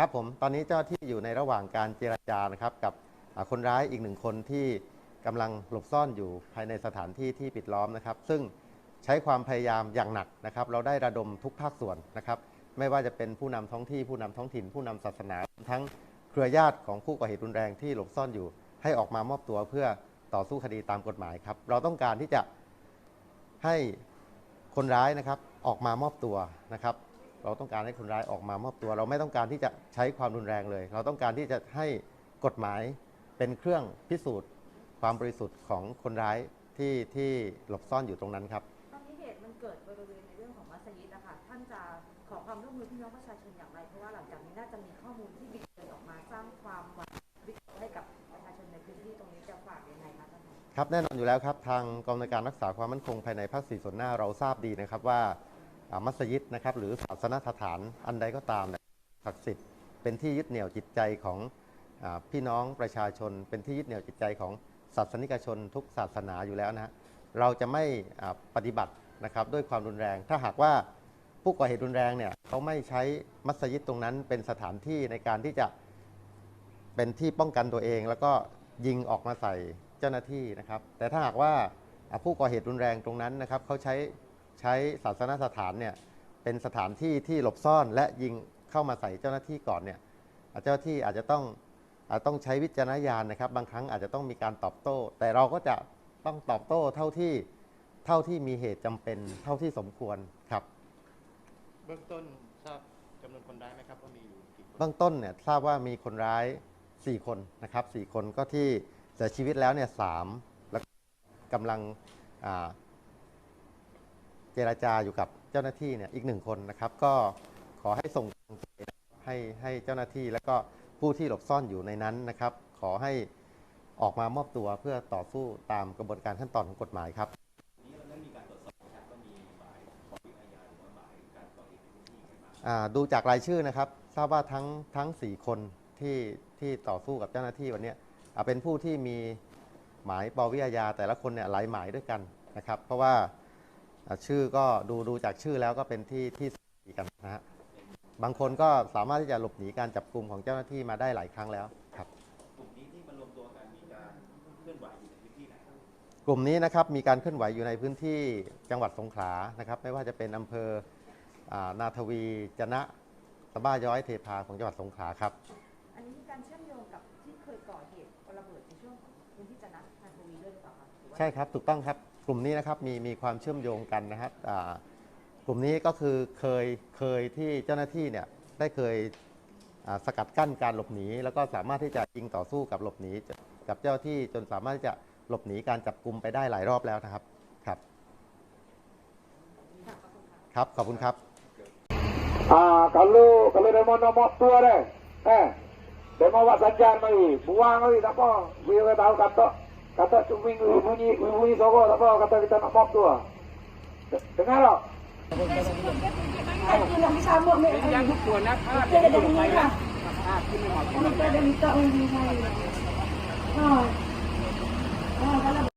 ครับผมตอนนี้เจ้าที่อยู่ในระหว่างการเจรจานะครับ กับคนร้ายอีกหนึ่งคนที่กำลังหลบซ่อนอยู่ภายในสถานที่ที่ปิดล้อมนะครับ ซึ่งใช้ความพยายามอย่างหนักนะครับ เราได้ระดมทุกภาคส่วนนะครับ ไม่ว่าจะเป็นผู้นำท้องที่ผู้นำท้องถิ่น ผู้นำศาสนา ทั้งเครือญาติของผู้ก่อเหตุรุนแรงที่หลบซ่อนอยู่ ให้ออกมามอบตัวเพื่อต่อสู้คดีตามกฎหมายครับ เราต้องการที่จะให้คนร้ายนะครับออกมามอบตัวนะครับ เราต้องการให้คนร้ายออกมามอบตัว เราไม่ต้องการที่จะใช้ความรุนแรงเลย เราต้องการที่จะให้กฎหมายเป็นเครื่องพิสูจน์ ความบริสุทธิ์ของคนร้ายที่ที่หลบซ่อนอยู่ตรงนั้นครับ ตอนนี้เหตุมันเกิดบริเวณในเรื่องของมัสยิดนะคะท่านจะขอความร่วมมือพี่น้องประชาชนอย่างไร เพราะว่าหลังจากนี้น่าจะมีข้อมูลที่บิดเบือนออกมาสร้างความหวาดวิตกให้กับประชาชนในพื้นที่ตรงนี้จะฝากยังไงคะท่านคะครับแน่นอนอยู่แล้วครับทางกองอำนวยการรักษาความมั่นคงภายในภาคสี่ส่วนหน้าเราทราบดีนะครับว่าอ่า มัสยิดนะครับ หรือศาสนสถานอันใดก็ตามศักดิ์สิทธิ์เป็นที่ยึดเหนี่ยวจิตใจของอพี่น้องประชาชน เป็นที่ยึดเหนี่ยวจิตใจของศาสนิกชนทุกศาสนาอยู่แล้วนะฮะเราจะไม่ปฏิบัตินะครับด้วยความรุนแรง ถ้าหากว่าผู้ก่อเหตุรุนแรงเนี่ยเขาไม่ใช้มัสยิดตรงนั้นเป็นสถานที่ในการที่จะเป็นที่ป้องกันตัวเอง แล้วก็ยิงออกมาใส่เจ้าหน้าที่นะครับ แต่ถ้าหากว่าผู้ก่อเหตุรุนแรงตรงนั้นนะครับเขาใช้ ใช้ศาสนสถานเนี่ยเป็นสถานที่ที่หลบซ่อนและยิงเข้ามาใส่เจ้าหน้าที่ก่อนเนี่ยอะเจ้าหน้าที่อาจจะต้องอาจต้องใช้วิจารณญาณนะครับ บางครั้งอาจจะต้องมีการตอบโต้ แต่เราก็จะต้องตอบโต้เท่าที่เท่าที่มีเหตุจำเป็นเท่าที่สมควรครับ เบื้องต้นทราบจำนวนคนร้ายไหมครับว่ามีอยู่กี่คนเบื้องต้นเนี่ยทราบว่ามีคนร้าย 4 คนนะครับ4คนก็ที่เสียชีวิตแล้วเนี่ยสามแล้วก็กำลังอ่าเจราจาอยู่กับเจ้าหน้าที่เนี่ยอีกหนึ่งคนนะครับ ก็ขอให้ส่งกำลังให้ให้เจ้าหน้าที่ แล้วก็ผู้ที่หลบซ่อนอยู่ในนั้นนะครับ ขอให้ออกมามอบตัวเพื่อต่อสู้ตามกระบวนการขั้นตอนของกฎหมายครับดูจากรายชื่อนะครับ ทราบว่าทั้งทั้ง 4 คนที่ที่ต่อสู้กับเจ้าหน้าที่วันนี้เป็นผู้ที่มีหมายปวิอาญาแต่ละคนเนี่ยหลายหมายด้วยกันนะครับ เพราะว่า ชื่อก็ดูดูจากชื่อแล้วก็เป็นที่ที่สีกันนะฮะบางคนก็สามารถที่จะหลบหนีการจับกลุ่มของเจ้าหน้าที่มาได้หลายครั้งแล้วครับ กลุ่มนี้ที่มารวมตัวกันมีการเคลื่อนไหวอยู่ในพื้นที่ไหนครับกลุ่มนี้นะครับมีการเคลื่อนไหวอยู่ในพื้นที่จังหวัดสงขลานะครับ ไม่ว่าจะเป็นอำเภออานาทวีจะนะสะบ้าย้อยเทพาของจังหวัดสงขลาครับ อันนี้มีการเชื่อมโยงกับที่เคยก่อเหตุระเบิดในช่วงของพื้นที่จันทร์นาทวีด้วยหรือเปล่าคะหรือว่า ใช่ครับถูกต้องครับ กลุ่มนี้นะครับมีมีความเชื่อมโยงกันนะครับกลุ่มนี้ก็คือเคยเคยที่เจ้าหน้าที่เนี่ยได้เคยสกัดกั้นการหลบหนี แล้วก็สามารถที่จะยิงต่อสู้กับหลบหนีกับเจ้าที่จนสามารถที่จะหลบหนีการจับกลุ่มไปได้หลายรอบแล้วนะครับครับค่ะขอบคุณครับขอบคุณครับ Ah, kalau kalau dia mau nombor tua deh, eh, dia mau buat sajian lagi, buang lagi tak apa. Dia tahu Kata tu bunyi bunyi bunyi suara tak apa kata kita nak mop tu ah. Dengar tak? Kalau bagi sama mek. Jangan buat nak. Kita dah minta. Kita dah minta undi saya. Ha. Ha kalau